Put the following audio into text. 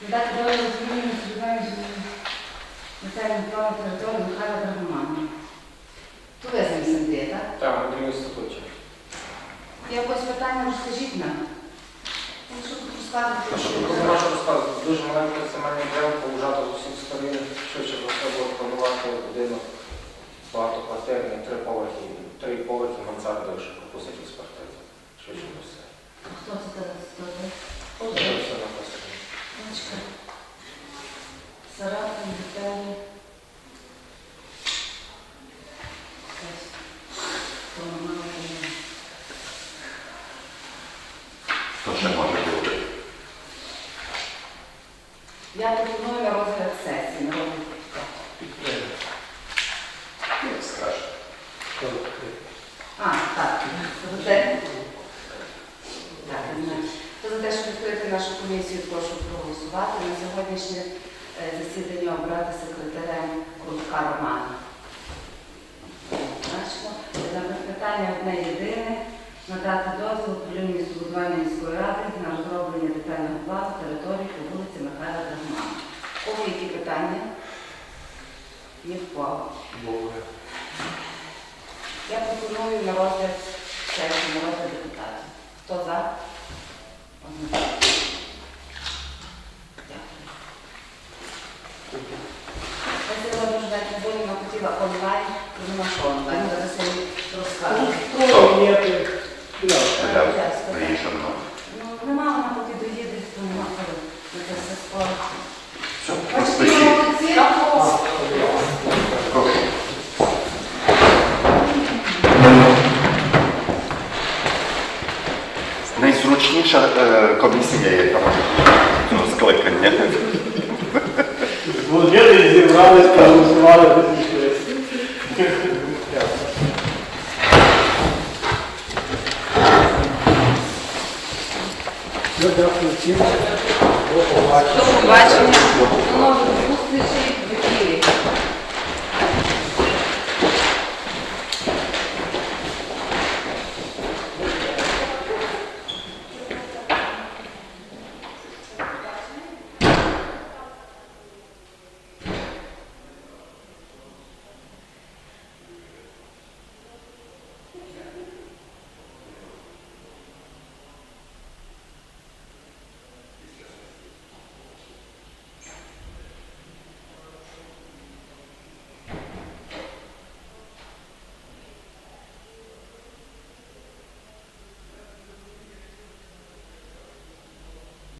Додати до зміни сподіваємося Михайла Михайла Теодора Михайла Драгомана. Туризм Сенди, так? Так, Андрій Статоча. Якось питання розкажіть нам. Що розказувати? Що тут можу маленький земельний ділянка, усіх сторін, швидше про це було планувати будинок багатоквартирний, три поверхи. То ще може бути. Я пропоную на розгляд сесії народних депутатів. Як скаже. А, так. Так, за те, щоб відкрити нашу комісію, прошу проголосувати. На сьогоднішнє е, засідання обрати секретарем Крутка Романа. Одне єдине. Надати дозвіл управління містобудування міської ради на розроблення детального плану території по вулиці Михайла Драгмана. У кого які питання? Є в кого. Я пропоную на розгляд сесії, на розгляд депутатів. Хто за? Дякую. Я сьогодні вже не хотіла онлайн, то нема що онлайн, зараз я їй розкажу. Вирішено. Ну, нема, вона поки доїде, то на це все скоро. Все, Бачите, Прошу. Найзручніша е, комісія, яка може скликання. Вони зібрались, проголосували, Дякую всім. До побачення. До побачення.